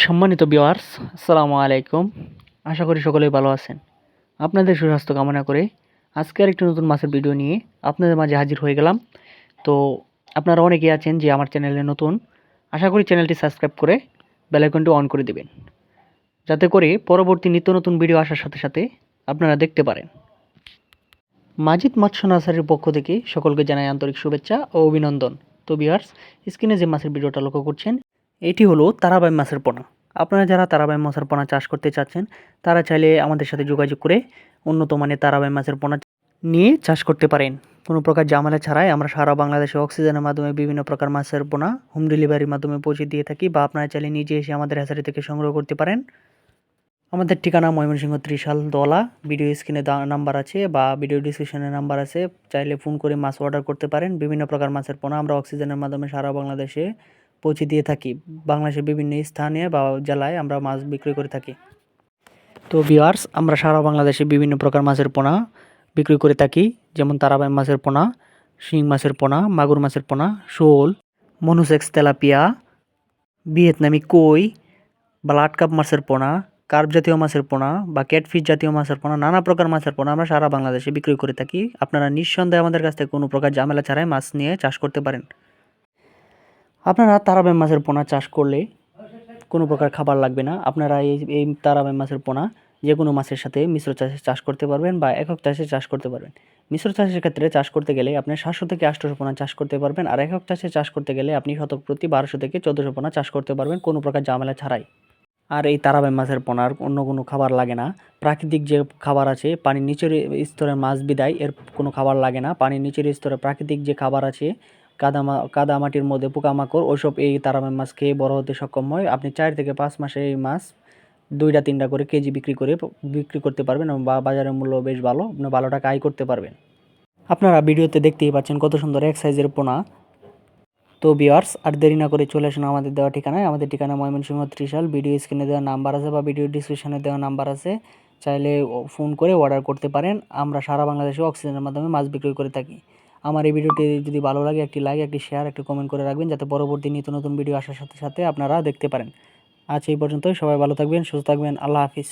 সম্মানিত বিওয়ার্স আসসালামু আলাইকুম। আশা করি সকলেই ভালো আছেন। আপনাদের সুস্বাস্থ্য কামনা করে আজকে আরেকটি নতুন মাছের ভিডিও নিয়ে আপনাদের মাঝে হাজির হয়ে গেলাম। তো আপনারা অনেকেই আছেন যে আমার চ্যানেলে নতুন। আশা করি চ্যানেলটি সাবস্ক্রাইব করে বেলাইকনটি অন করে দেবেন। যাতে করে পরবর্তী নিত্য নতুন ভিডিও আসার সাথে সাথে আপনারা দেখতে পারেন। মাজিদ মৎস্য নার্সারির পক্ষ থেকে সকলকে জানাই আন্তরিক শুভেচ্ছা ও অভিনন্দন। তো বিহার্স স্ক্রিনে যে মাছের ভিডিওটা লক্ষ্য করছেন এটি হলো তারাবাই মাছের পোনা। আপনারা যারা তারাবাই মাছের পোনা চাষ করতে চাচ্ছেন, তারা চাইলে আমাদের সাথে যোগাযোগ করে উন্নত মানের তারাবাই মাছের পোনা নিয়ে চাষ করতে পারেন। কোনো প্রকার জামালা ছাড়াই আমরা সারা বাংলাদেশে অক্সিজেনের মাধ্যমে বিভিন্ন প্রকার মাছের পোনা হোম ডেলিভারির মাধ্যমে পৌঁছে দিয়ে থাকি বা আপনারা চাইলে নিজে এসে আমাদের হ্যাচারি থেকে সংগ্রহ করতে পারেন। আমাদের ঠিকানা ময়মনসিংহ ত্রিশাল দলা। ভিডিও স্ক্রিনে নাম্বার আছে বা ভিডিও ডিসক্রিপশনে নাম্বার আছে। চাইলে ফোন করে মাছ অর্ডার করতে পারেন। বিভিন্ন প্রকার মাছের পোনা আমরা অক্সিজেনের মাধ্যমে সারা বাংলাদেশে পৌঁছে দিয়ে থাকি। বাংলাদেশের বিভিন্ন স্থানে বা জেলায় আমরা মাছ বিক্রি করে থাকি। তো বিয়ার্স আমরা সারা বাংলাদেশে বিভিন্ন প্রকার মাছের পোনা বিক্রি করে থাকি। যেমন তারাবাই মাছের পোনা, শিং মাছের পোনা, মাগুর মাছের পোনা, শোল, মনুসেক্স তেলাপিয়া, ভিয়েতনামি কই, বা লাটকাপ মাছের পোনা, কার্প জাতীয় মাছের পোনা, বা ক্যাটফিশ জাতীয় মাছের পোনা, নানা প্রকার মাছের পোনা আমরা সারা বাংলাদেশে বিক্রি করে থাকি। আপনারা নিঃসন্দেহে আমাদের কাছ থেকে কোনো প্রকার ঝামেলা ছাড়াই মাছ নিয়ে চাষ করতে পারেন। আপনারা তারাবাই মাছের পোনা চাষ করলে কোনো প্রকার খাবার লাগবে না। আপনারা এই এই তারাবাই মাছের পোনা যে কোনো মাছের সাথে মিশ্র চাষে চাষ করতে পারবেন বা একক চাষে চাষ করতে পারবেন। মিশ্র চাষের ক্ষেত্রে চাষ করতে গেলে আপনি সাতশো থেকে আটশোশো পোনা চাষ করতে পারবেন আর একক চাষে চাষ করতে গেলে আপনি শতক প্রতি বারোশো থেকে চোদ্দোশো পোনা চাষ করতে পারবেন কোনো প্রকার ঝামেলা ছাড়াই। আর এই তারাবাই মাছের পোনার অন্য কোনো খাবার লাগে না। প্রাকৃতিক যে খাবার আছে, পানির নিচের স্তরের মাছ বিদায়, এর কোনো খাবার লাগে না। পানির নিচের স্তরে প্রাকৃতিক যে খাবার আছে কাদামা কাদা মাটির মধ্যে পোকামাকড়, ওসব এই তারাবাই মাছ খেয়ে বড় হতে সক্ষম হয়। আপনি চার থেকে পাঁচ মাসে এই মাছ দুইটা, তিনটা করে কেজি বিক্রি করে, বিক্রি করতে পারবেন এবং বা বাজারের মূল্য বেশ ভালো, আপনি ভালো টাকা আয় করতে পারবেন। আপনারা ভিডিওতে দেখতেই পাচ্ছেন কত সুন্দর এক সাইজের পোনা। তো বিয়ার্স আর দেরি না করে চলে আসুন আমাদের দেওয়া ঠিকানায়। আমাদের ঠিকানা ময়মনসিংহ ত্রিশাল, ভিডিও স্ক্রিনে দেওয়া নাম্বার আছে বা ভিডিও ডিসক্রিপশনে দেওয়া নাম্বার আছে। চাইলে ফোন করে অর্ডার করতে পারেন। আমরা সারা বাংলাদেশে অক্সিজেনের মাধ্যমে মাছ বিক্রি করে থাকি। আমার এই ভিডিওটি যদি ভালো লাগে, একটি লাইক একটি শেয়ার একটি কমেন্ট করে রাখবেন যাতে পরবর্তী নিত্য নতুন ভিডিও আসার সাথে সাথে আপনারা দেখতে পারেন। আজ এই পর্যন্তই, সবাই ভালো থাকবেন, সুস্থ থাকবেন, আল্লাহ হাফিজ।